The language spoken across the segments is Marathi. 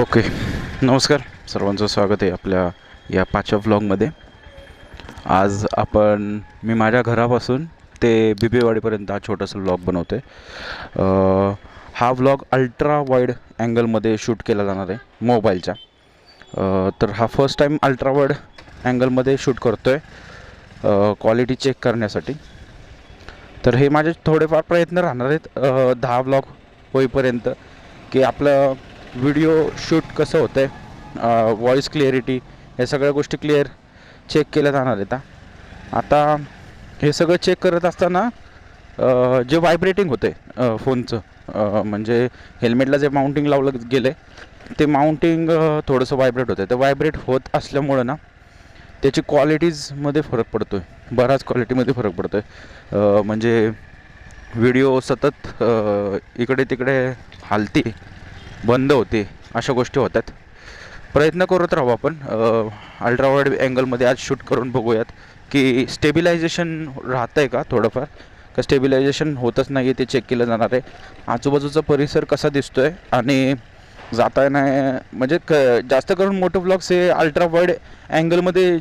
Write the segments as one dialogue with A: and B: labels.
A: ओके. नमस्कार. सर्वांचं स्वागत आहे आपल्या या पाचव्या व्लॉगमध्ये आज आपण मी माझ्या घरापासून ते बिबेवाडीपर्यंत हा छोटासा व्लॉग बनवतो आहे हा व्लॉग अल्ट्रा वाईड अँगलमध्ये शूट केला जाणार आहे मोबाईलच्या. तर हा फर्स्ट टाईम अल्ट्रा वाईड अँगलमध्ये शूट करतो आहे क्वालिटी चेक करण्यासाठी. तर हे माझे थोडेफार प्रयत्न राहणार आहेत दहा ब्लॉग होईपर्यंत की आपलं व्हिडिओ शूट कसं होतं आहे व्हॉईस क्लिअरिटी या सगळ्या गोष्टी क्लिअर चेक केल्या जाणार आहेत आता हे सगळं चेक करत असताना जे व्हायब्रेटिंग होते फोनचं म्हणजे हेल्मेटला जे माउंटिंग लावलं गेलं आहे ते माउंटिंग थोडंसं व्हायब्रेट होतं ते व्हायब्रेट होत असल्यामुळं ना त्याची क्वालिटीजमध्ये फरक पडतो आहे बराच क्वालिटीमध्ये फरक पडतो आहे म्हणजे व्हिडिओ सतत इकडे तिकडे हालते बंद होते अशा गोष्टी होतात. प्रयत्न करत राहू आपण. अल्ट्रावाईड अँगलमध्ये आज शूट करून बघूयात की स्टेबिलायझेशन राहतं आहे का थोडंफार? का स्टेबिलायझेशन होतच नाही आहे ते चेक केलं जाणार आहे. आजूबाजूचा परिसर कसा दिसतो आहे आणि जाता नाही म्हणजे क जास्त करून मोटो ब्लॉग्स हे अल्ट्रा वाईड अँगलमध्ये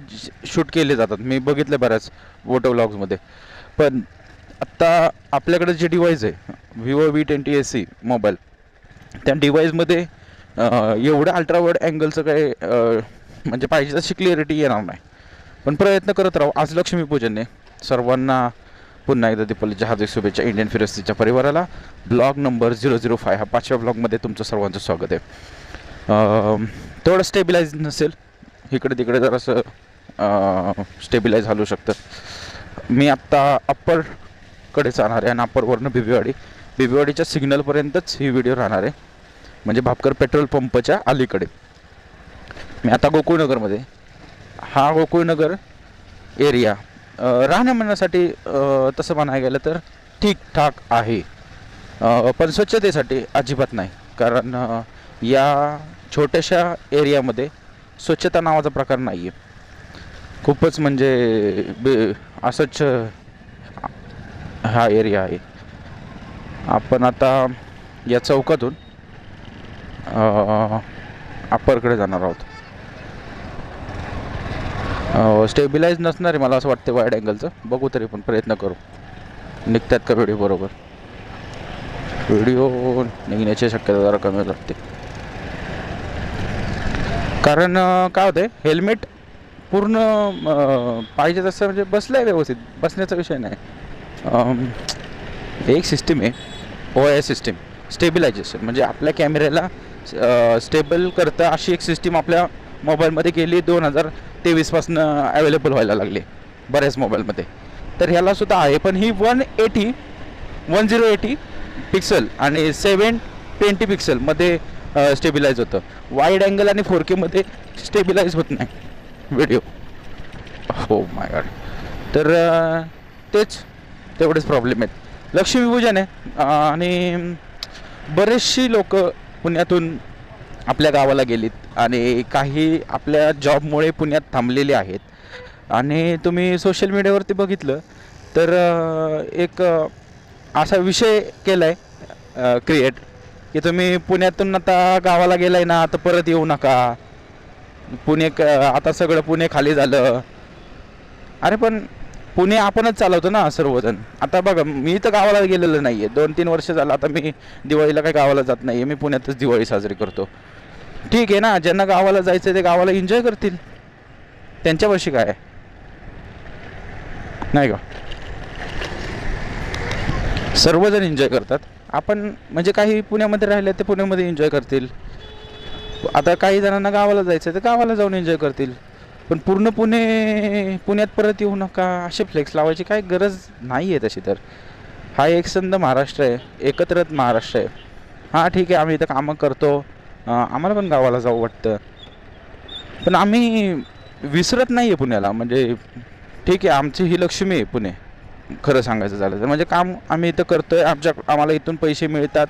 A: शूट केले जातात. मी बघितले बऱ्याच मोटो ब्लॉग्समध्ये पण आत्ता आपल्याकडे जे डिवाईस आहे Vivo V twenty S C mobile त्या डिवाईसमध्ये एवढं अल्ट्रावर्ड अँगलचं काही म्हणजे पाहिजे तशी क्लिअरिटी येणार नाही. पण प्रयत्न करत राहू. आज लक्ष्मीपूजन आहे सर्वांना पुन्हा एकदा दीपावलीच्या हार्दिक शुभेच्छा. इंडियन फिरस्तीच्या परिवाराला blog number zero zero five. हा पाचव्या ब्लॉगमध्ये तुमचं सर्वांचं स्वागत आहे. थोडं स्टेबिलाईज नसेल इकडे तिकडे जरासं स्टेबिलाईज हलू शकतं. मी आत्ता अप्परकडे जाणार आहे आणि अप्परवरनं बिबीवाडी बिबीवाडीच्या सिग्नलपर्यंतच ही व्हिडिओ राहणार आहे. म्हणजे भापकर पेट्रोल पंपच्या अलीकडे. मी आता गोकुळनगरमध्ये. हा गोकुळनगर एरिया राहण्या म्हणण्यासाठी तसं म्हणायला गेलं तर ठीकठाक आहे. पण स्वच्छतेसाठी अजिबात नाही. कारण या छोट्याशा एरियामध्ये स्वच्छता नावाचा प्रकार नाही आहे खूपच म्हणजे बे अस्वच्छ हा एरिया आहे. आपण आता या चौकातून अप्परकडे जाणार आहोत. स्टेबिलाईज नसणार आहे मला असं वाटतं वाईड अँगलचं बघू तरी पण प्रयत्न करू. निघतात का व्हिडिओ बरोबर? व्हिडिओ निघण्याची शक्यता जरा कमी लागते. कारण काय होते हेल्मेट पूर्ण पाहिजे तसं म्हणजे बसलं आहे व्यवस्थित. बसण्याचा विषय नाही. एक सिस्टीम आहे ओ आय सिस्टीम स्टेबिलायझेशन. म्हणजे आपल्या कॅमेऱ्याला स्टेबल करतं अशी एक सिस्टीम आपल्या मोबाईलमध्ये गेली दोन हजार तेवीसपासून अवेलेबल व्हायला लागली बऱ्याच मोबाईलमध्ये. तर ह्यालासुद्धा आहे पण ही one eighty one zero eighty pixel आणि सेवन ट्वेंटी पिक्सलमध्ये स्टेबिलाईज होतं. वाईड अँगल आणि फोर केमध्ये स्टेबिलाईज होत नाही व्हिडिओ. हो माय गॉड. तर तेच तेवढेच प्रॉब्लेम आहेत. लक्ष्मीपूजन आहे आणि बरेचशी लोक पुण्यातून आपल्या गावाला गेलीत आणि काही आपल्या जॉबमुळे पुण्यात थांबलेले आहेत. आणि तुम्ही सोशल मीडियावरती बघितलं तर एक असा विषय केला आहे क्रिएट की तुम्ही पुण्यातून आता गावाला गेलाय ना आता परत येऊ नका. पुणे क- आता सगळं पुणे खाली झालं. अरे पण पुणे आपणच चालवतो ना सर्वजण. आता बघा मी तर गावाला गेलेलं नाही आहे दोन तीन वर्ष झालं आता मी दिवाळीला काही गावाला जात नाही आहे मी पुण्यातच दिवाळी साजरी करतो. ठीक आहे ना ज्यांना गावाला जायचं ते गावाला एन्जॉय करतील. त्यांच्यापाशी काय आहे? नाही का? सर्वजण एन्जॉय करतात. आपण म्हणजे काही पुण्यामध्ये राहिले ते पुण्यामध्ये एन्जॉय करतील. आता काही जणांना गावाला जायचं तर गावाला जाऊन एन्जॉय करतील. पण पूर्ण पुणे पुण्यात परत येऊ नका असे फ्लेक्स लावायची काय गरज नाही आहे तशी तर. हा एक संद महाराष्ट्र आहे एकत्रच महाराष्ट्र आहे. हां ठीक आहे आम्ही इथं कामं करतो. आम्हाला पण गावाला जाऊ वाटतं. पण आम्ही विसरत नाही आहे पुण्याला म्हणजे ठीक आहे आमची ही लक्ष्मी आहे पुणे. खरं सांगायचं झालं तर. म्हणजे काम आम्ही इथं करतो आहे आमच्या आम्हाला इथून पैसे मिळतात.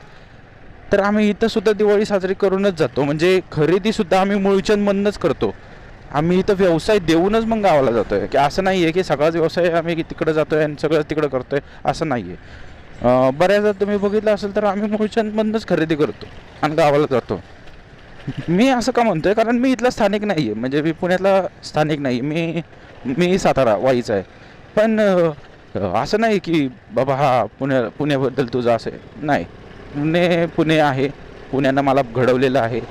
A: तर आम्ही इथंसुद्धा दिवाळी साजरी करूनच जातो. म्हणजे खरेदीसुद्धा आम्ही मुळचंदमधनंच करतो. आम्ही इथं व्यवसाय देऊनच मग गावाला जातो आहे की असं नाही आहे की सगळाच व्यवसाय आम्ही तिकडं जातो आहे आणि सगळं तिकडं करतो आहे असं नाही आहे बऱ्याचदा तुम्ही बघितलं असेल तर आम्ही मुळचंदमधनंच खरेदी करतो आणि गावाला जातो. मी असं का म्हणतो आहे कारण मी इथला स्थानिक नाही आहे म्हणजे मी पुण्यातला स्थानिक नाही. मी मी सातारा वाईचा आहे. पण असं नाही की बाबा हा पुण्या पुण्याबद्दल तुझं असं आहे नाही. पुणे पुणे आहे. पुण्यानं मला घडवलेलं आहे.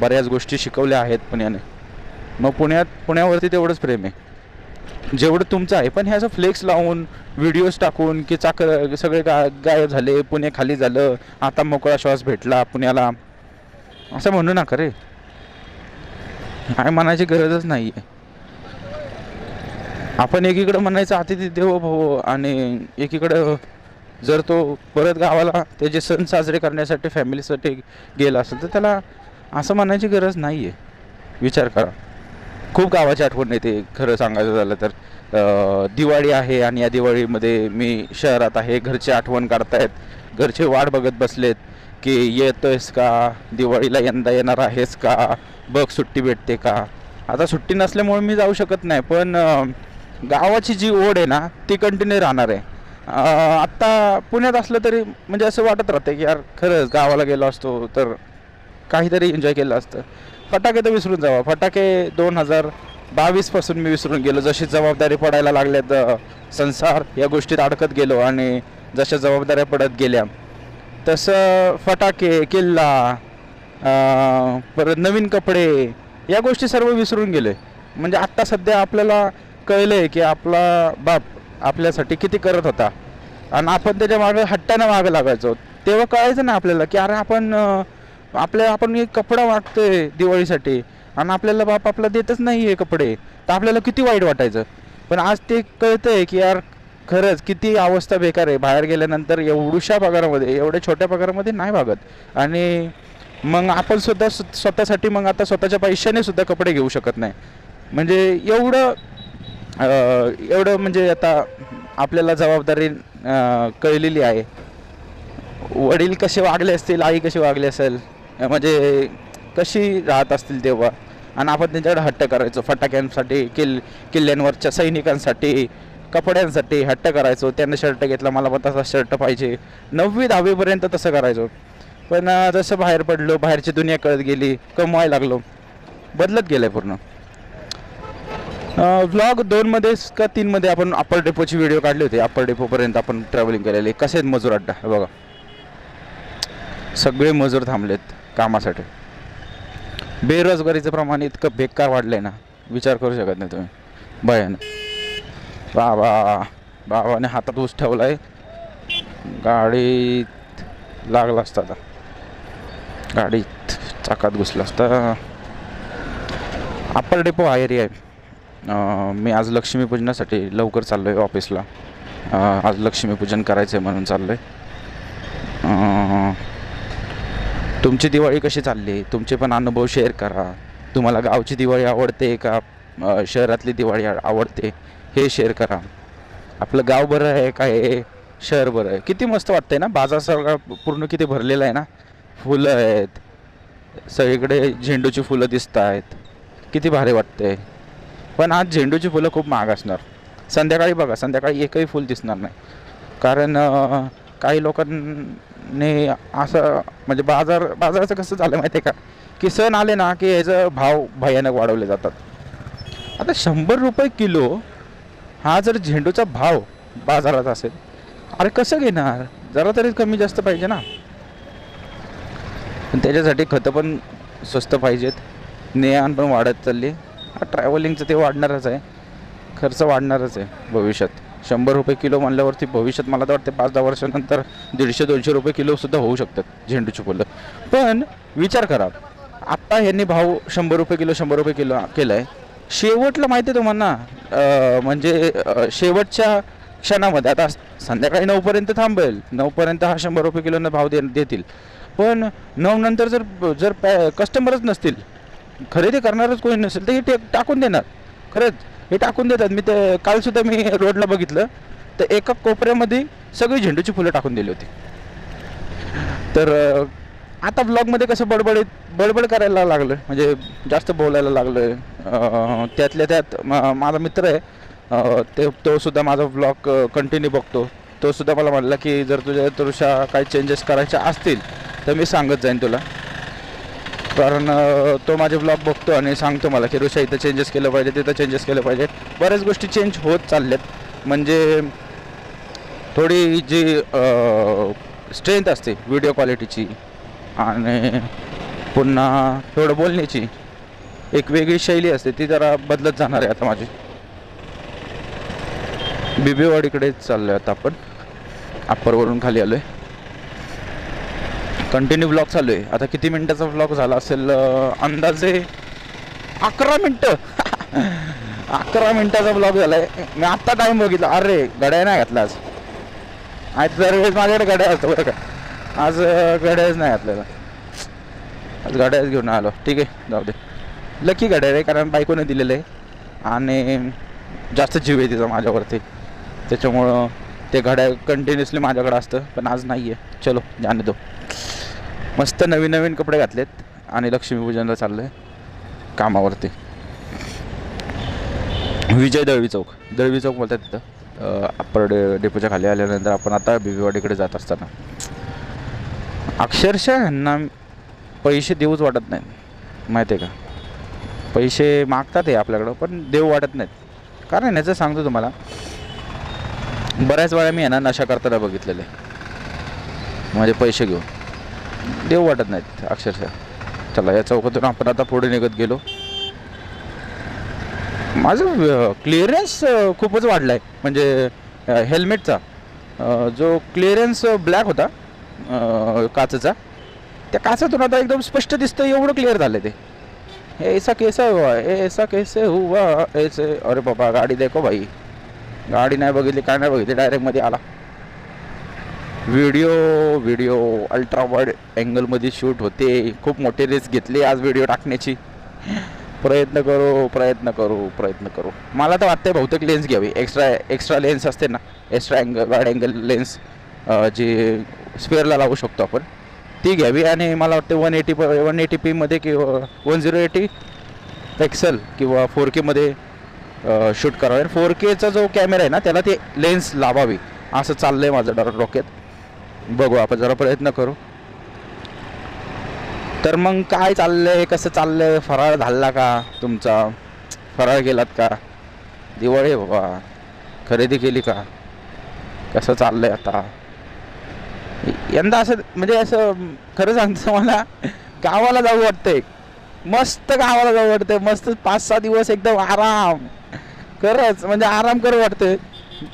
A: बऱ्याच गोष्टी शिकवल्या आहेत पुण्याने. मग पुण्यात पुण्यावरती तेवढंच प्रेम आहे. जेवढं तुमचं आहे. पण हे असं फ्लेक्स लावून व्हिडिओज टाकून की चाक सगळे गा गायब झाले पुणे खाली झालं आता मोकळा श्वास भेटला पुण्याला. असं म्हणू नका रे. काय म्हणायची गरजच नाही आहे आपण एकीकडं म्हणायचं अतिथी देवो भाऊ आणि एकीकडं जर तो परत गावाला त्याचे सण साजरे करण्यासाठी फॅमिलीसाठी गेला असेल तर त्याला असं म्हणायची गरज नाही आहे विचार करा. खूप गावाची आठवण येते खरं सांगायचं झालं तर. दिवाळी आहे आणि या दिवाळीमध्ये मी शहरात आहे घरची आठवण काढतायत. घरचे वाट बघत बसलेत की येतोयस का? दिवाळीला यंदा येणार आहेस का? बघ सुट्टी भेटते का? आता सुट्टी नसल्यामुळे मी जाऊ शकत नाही पण गावाची जी ओढ आहे ना ती कंटिन्यू राहणार आहे. आत्ता पुण्यात असलं तरी म्हणजे असं वाटत राहते की यार खरंच गावाला गेलो असतो तर काहीतरी एन्जॉय केलं असतं. फटाके तर विसरून जावा. फटाके दोन हजार बावीसपासून मी विसरून गेलो. जशी जबाबदारी पडायला लागल्यात संसार या गोष्टीत अडकत गेलो आणि जशा जबाबदाऱ्या पडत गेल्या तसं फटाके किल्ला परत नवीन कपडे या गोष्टी सर्व विसरून गेले. म्हणजे आत्ता सध्या आपल्याला कळलं आहे की आपला बाप आपल्यासाठी किती करत होता. आणि आपण त्याच्या मागं हट्टानं मागं लागायचो. तेव्हा कळायचं ना आपल्याला की अरे आपण आपल्या आपण एक कपडा वाटतोय दिवाळीसाठी आणि आपल्याला बाप आपला देतच नाही आहे कपडे तर आपल्याला किती वाईट वाटायचं? पण आज ते कळतंय की यार खरंच किती अवस्था बेकार आहे. बाहेर गेल्यानंतर एवढ्याशा पगारामध्ये एवढ्या छोट्या पगारामध्ये नाही भागत. आणि मग आपण सुद्धा स्वतःसाठी मग आता स्वतःच्या पैशाने सुद्धा कपडे घेऊ शकत नाही. म्हणजे एवढं एवढं म्हणजे आता आपल्याला जबाबदारी कळलेली आहे. वडील कसे वागले असतील आई कशी वागली असेल? म्हणजे कशी राहत असतील तेव्हा? आणि आपण त्यांच्याकडे हट्ट करायचो फटाक्यांसाठी किल किल्ल्यांवरच्या सैनिकांसाठी कपड्यांसाठी हट्ट करायचो. त्यांना शर्ट घेतला मला पण तसा शर्ट पाहिजे. नववी दहावीपर्यंत तसं करायचो. पण जसं बाहेर पडलो बाहेरची दुनिया कळत गेली कमवायला लागलो. बदलत गेलं आहे पूर्ण व्लॉग दोनमध्ये का तीनमध्ये आपण अप्पर डेपोची व्हिडिओ काढली होती. अप्पर डेपोपर्यंत आपण ट्रॅव्हलिंग केलेली. कसे आहेत मजूर अड्डा? बघा. सगळे मजूर थांबलेत. कामासाठी. बेरोजगारीचं प्रमाण इतकं बेकार वाढलं आहे ना. विचार करू शकत नाही तुम्ही. भयान बाबा बाबाने हातात ऊस ठेवला आहे गाडीत लागला असता आता. गाडीत चाकात घुसला असता. अप्पर डेपो हा एरिया आहे. मी आज लक्ष्मीपूजनासाठी लवकर चाललो आहे ऑफिसला आज लक्ष्मीपूजन करायचं आहे म्हणून चाललो आहे तुमची दिवाळी कशी चालली? तुमचे पण अनुभव शेअर करा. तुम्हाला गावची दिवाळी आवडते का? शहरातली दिवाळी आवडते हे शेअर करा. आपलं गाव बरं आहे का हे? शहर बरं आहे. किती मस्त वाटतंय ना? बाजार सगळा पूर्ण किती भरलेला आहे ना? फुलं आहेत. सगळीकडे झेंडूची फुलं दिसत आहेत. किती भारी वाटतंय. पण आज झेंडूची फुलं खूप महाग असणार. संध्याकाळी बघा संध्याकाळी एकही फुल दिसणार नाही. कारण काही लोकां आणि असं म्हणजे बाजार बाजाराचं कसं झालं माहिती आहे का? की सण आले ना की याचं भाव भयानक वाढवले जातात. आता शंभर रुपये किलो हा जर झेंडूचा भाव बाजारात असेल अरे कसं घेणार? जरा तरी कमी जास्त पाहिजे ना. त्याच्यासाठी खतं पण स्वस्त पाहिजेत. नेआण पण वाढत चालली. हा ट्रॅव्हलिंगचं ते वाढणारच आहे. खर्च वाढणारच आहे भविष्यात. शंभर रुपये किलो म्हणल्यावरती भविष्यात मला तर वाटते पाच दहा वर्षानंतर दीडशे दोनशे रुपये किलोसुद्धा होऊ शकतात झेंडूची फुलं. पण विचार करा आत्ता ह्यांनी भाव शंभर रुपये किलो शंभर रुपये किलो केला आहे शेवटला माहिती आहे तुम्हाला म्हणजे शेवटच्या क्षणामध्ये आता संध्याकाळी नऊपर्यंत थांबेल नऊपर्यंत हा शंभर रुपये किलोनं भाव दे देतील. पण नऊ नंतर जर जर पॅ कस्टमरच नसतील खरेदी करणारच कोणी नसेल तर हे टाकून देणार. खरंच. हे टाकून देतात. मी ते कालसुद्धा मी रोडला बघितलं. तर एका कोपऱ्यामध्ये सगळी झेंडूची फुलं टाकून दिली होती. तर आता ब्लॉगमध्ये कसं बडबडीत बडबड करायला लागलं. म्हणजे जास्त बोलायला लागलं. त्यातल्या त्यात माझा मित्र आहे. ते तो सुद्धा माझा ब्लॉग कंटिन्यू बघतो. तो सुद्धा मला म्हटला की जर तुझ्या तुझ्या काही चेंजेस करायच्या असतील तर मी सांगत जाईन तुला. कारण तो माझे ब्लॉग बघतो आणि सांगतो मला की ऋषा इथं चेंजेस केलं पाहिजे तिथं चेंजेस केलं पाहिजे. बऱ्याच गोष्टी चेंज होत चालल्यात. म्हणजे थोडी जी स्ट्रेंथ असते व्हिडिओ क्वालिटीची आणि पुन्हा थोडं बोलण्याची एक वेगळी शैली असते ती जरा बदलत जाणार आहे आता माझी. बिबेवाडीकडे चाललो आहे आता आपण. अप्परवरून खाली आलो आहे कंटिन्यू ब्लॉग चालू आहे. आता किती मिनटाचा ब्लॉग झाला असेल अंदाजे अकरा मिनटं. अकरा मिनटाचा ब्लॉग झाला आहे मी आत्ता टाईम बघितला. अरे गड्या नाही घातला आज. आज दरवेळेस माझ्याकडे गड्या असतो बरं का. आज गड्याच नाही घातलेला. आज गड्याच घेऊन आलो. ठीक आहे जाऊ दे. लकी गड्या रे कारण बायकोने दिलेलं आहे. आणि जास्त जीव आहे तिचा माझ्यावरती. त्याच्यामुळं ते घड्या कंटिन्युअसली माझ्याकडे असतं पण आज नाही आहे चलो जाणे दो. मस्त नवीन नवीन कपडे घातलेत आणि लक्ष्मीपूजनला चाललं आहे कामावरती. विजय दळवी चौक. दळवी चौक बोलतात तिथं. अप्पर डे डेपोच्या खाली आल्यानंतर आपण आता बिबीवाडीकडे जात असताना. अक्षरशः ह्यांना पैसे देऊच वाटत नाहीत. माहिती आहे का? पैसे मागतात हे आपल्याकडं पण देऊ वाटत नाहीत. कारण याचं सांगतो तुम्हाला बऱ्याच वेळा मी यांना नशा करताना बघितलेलं आहे. माझे पैसे घेऊन. देव वाटत नाहीत अक्षरशः. चला या चौकातून आपण आता पुढे निघत गेलो. माझं क्लिअरन्स खूपच वाढला आहे म्हणजे हेल्मेटचा जो क्लिअरन्स ब्लॅक होता काचेचा त्या काचातून आता एकदम स्पष्ट दिसतं एवढं क्लिअर झालं ते. हे ऐसा कैसा हुआ हे ऐसा कैसे हुआ ऐसे अरे बाबा गाडी देखो भाई. गाडी नाही बघितली काय नाही बघितली डायरेक्टमध्ये आला. व्हिडिओ व्हिडिओ अल्ट्रा वाईड अँगलमध्ये शूट होते. खूप मोठी रिस्क घेतली आज व्हिडिओ टाकण्याची. प्रयत्न करू प्रयत्न करू प्रयत्न करू. मला तर वाटतंय बहुतेक लेन्स घ्यावी. एक्स्ट्रा एक्स्ट्रा लेन्स असते ना. Extra angle wide angle lens जी स्पेअरला लावू शकतो आपण. ती घ्यावी आणि मला वाटतं वन एटी वन एटी पीमध्ये किंवा वन झिरो एटी एक्सेल किंवा फोर केमध्ये शूट करावे. फोर केचा जो कॅमेरा आहे ना त्याला ते लेन्स लावावी. असं चाललं आहे माझं डर बघू आपण जरा प्रयत्न करू. तर मग काय चाललंय? कसं चाललंय? फराळ झाला का तुमचा? फराळ गेलात का? दिवाळी आहे बाबा. खरेदी केली का? कसं चाललंय आता? यंदा असं म्हणजे असं खरं सांगतो मला गावाला जाऊ वाटतंय. मस्त गावाला जाऊ वाटतंय. मस्त पाच सहा दिवस एकदम आराम. खरंच म्हणजे आराम करू वाटतंय.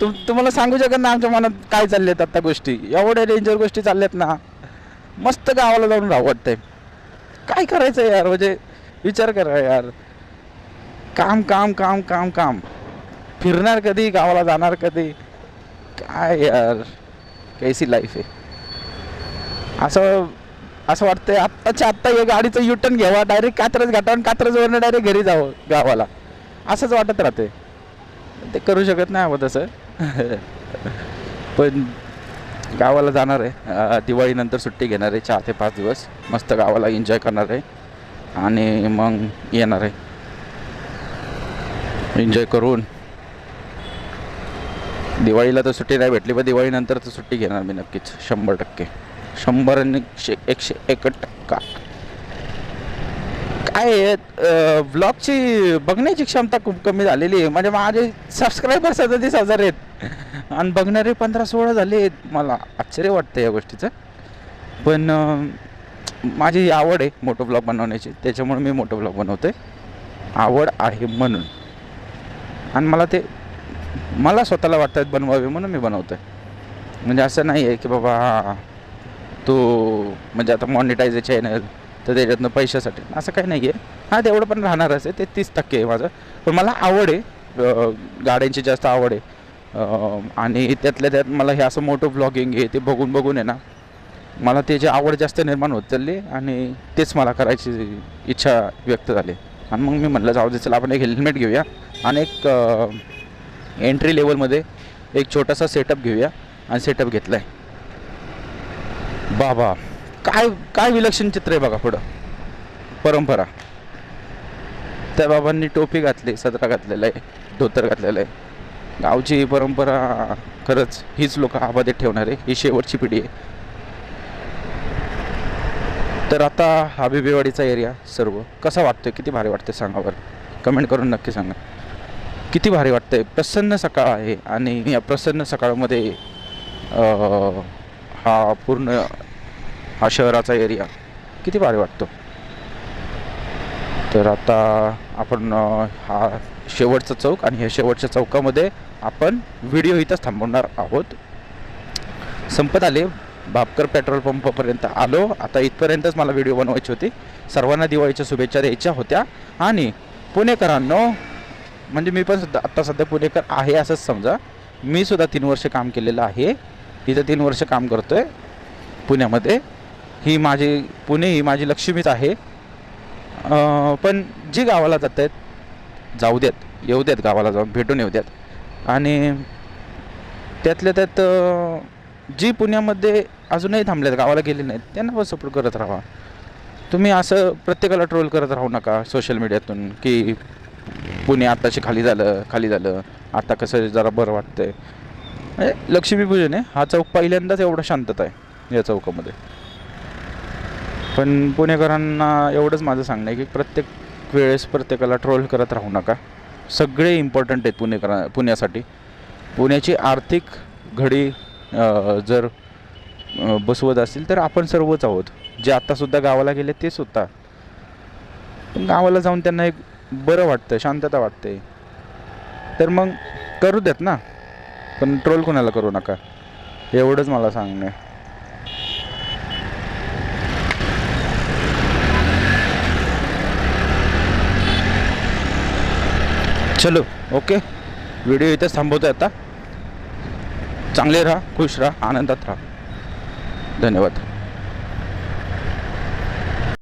A: तुम तुम्हाला सांगू शकत ना आमच्या मनात काय चाललेत आता गोष्टी. एवढ्या डेंजर गोष्टी चालल्यात ना. मस्त गावाला जाऊन राहू वाटतंय. काय करायचं यार? म्हणजे विचार करा यार. काम काम काम काम काम. फिरणार कधी? गावाला जाणार कधी? काय यार? कैसी लाईफ आहे. असं असं वाटतंय आत्ताच्या आत्ता या गाडीचं युटर्न घ्यावा. डायरेक्ट कात्रज घाटावून कात्रजवरनं डायरेक्ट घरी जावं गावाला. असंच वाटत राहते ते करू शकत नाही हवं तसं. पण गावाला जाणार आहे. दिवाळीनंतर सुट्टी घेणार आहे. चार ते पाच दिवस. मस्त गावाला एन्जॉय करणार आहे. आणि मग येणार आहे. एन्जॉय करून. दिवाळीला तर सुट्टी नाही भेटली पण दिवाळीनंतर तर सुट्टी घेणार मी नक्कीच. शंभर टक्के. शंभर आणि एकशे एकशे एक टक्का. काय ब्लॉगची बघण्याची क्षमता खूप कमी झालेली आहे. म्हणजे माझे सबस्क्रायबर सदतीस हजार आहेत. आणि बघणारे पंधरा सोळा झाले आहेत. मला आश्चर्य वाटतं या गोष्टीचं. पण माझी आवड आहे मोठं ब्लॉग बनवण्याची. त्याच्यामुळे मी मोठं ब्लॉग बनवते आवड आहे म्हणून. आणि मला ते मला स्वतःला वाटतात बनवावे म्हणून मी बनवतो आहे म्हणजे असं नाही आहे की बाबा तो म्हणजे आता मॉनिटाईज चॅनल तर त्याच्यातनं पैशासाठी. असं काही नाही आहे हां तेवढं पण राहणारच आहे. ते तीस टक्के आहे माझं. पण मला आवड आहे. गाड्यांची जास्त आवड आहे. आणि त्यातल्या त्यात मला हे असं मोठं ब्लॉगिंग आहे ते बघून बघून आहे ना मला त्याची आवड जास्त निर्माण होत चालली आणि तेच मला करायची इच्छा व्यक्त झाली. आणि मग मी म्हटलं जाऊ दे चला आपण एक हेल्मेट घेऊया आणि एक एंट्री लेवलमध्ये एक छोटासा सेटअप घेऊया. आणि सेटअप घेतला आहे बाबा. काय काय विलक्षण चित्र आहे बघा पुढं. परंपरा. त्या बाबांनी टोपी घातली सदरा घातलेला आहे धोतर घातलेलं आहे. गावची परंपरा खरंच हीच लोक आबादेत ठेवणार आहे ही शेवटची पिढी आहे. तर आता हा बिबेवाडीचा एरिया सर्व. कसा वाटतोय? किती भारी वाटतंय सांगा बरं. कमेंट करून नक्की सांगा. किती भारी वाटतंय? प्रसन्न सकाळ आहे आणि या प्रसन्न सकाळमध्ये हा पूर्ण हा शहराचा एरिया. किती भारी वाटतो. तर आता आपण हा शेवटचा चौक आणि ह्या शेवटच्या चौकामध्ये आपण व्हिडिओ इथंच थांबवणार आहोत. संपत आले. भापकर पेट्रोल पंपापर्यंत आलो. आता इथपर्यंतच मला व्हिडिओ बनवायची होती. सर्वांना दिवाळीच्या शुभेच्छा द्यायच्या होत्या. आणि पुणेकरांनो म्हणजे मी पण सुद्धा आत्ता सध्या पुणेकर आहे असंच समजा. मी सुद्धा तीन वर्ष काम केलेलं आहे. तिथं तीन वर्ष काम करतो आहे पुण्यामध्ये. ही माझी पुणे ही माझी लक्ष्मीच आहे. पण जी गावाला जात आहेत जाऊ देत येऊ देत गावाला जाऊन भेटून येऊ देत. आणि त्यातल्या त्यात जी पुण्यामध्ये अजूनही थांबल्यात गावाला गेले नाहीत त्यांना पण सपोर्ट करत राहा. तुम्ही असं प्रत्येकाला ट्रोल करत राहू नका सोशल मीडियातून की पुणे आत्ताशी खाली झालं खाली झालं आता कसं जरा बरं वाटतंय. म्हणजे लक्ष्मीपूजन आहे हा चौक पहिल्यांदाच एवढा शांतता आहे या चौकामध्ये. पण पुणेकरांना एवढंच माझं सांगणं आहे की प्रत्येक वेळेस प्रत्येकाला ट्रोल करत राहू नका. सगळे इम्पॉर्टंट आहेत पुणेकरा पुण्यासाठी. पुण्याची आर्थिक घडी जर बसवत असतील तर आपण सर्वच आहोत. जे आत्तासुद्धा गावाला गेले ते सुद्धा. पण गावाला जाऊन त्यांना एक बरं वाटतं शांतता वाटते तर मग करू देत ना. पण ट्रोल कोणाला करू नका. एवढंच मला सांगणं चलो ओके व्हिडिओ इथेच थांबवतोय आता. चांगले राहा खुश राहा आनंदात राहा. धन्यवाद.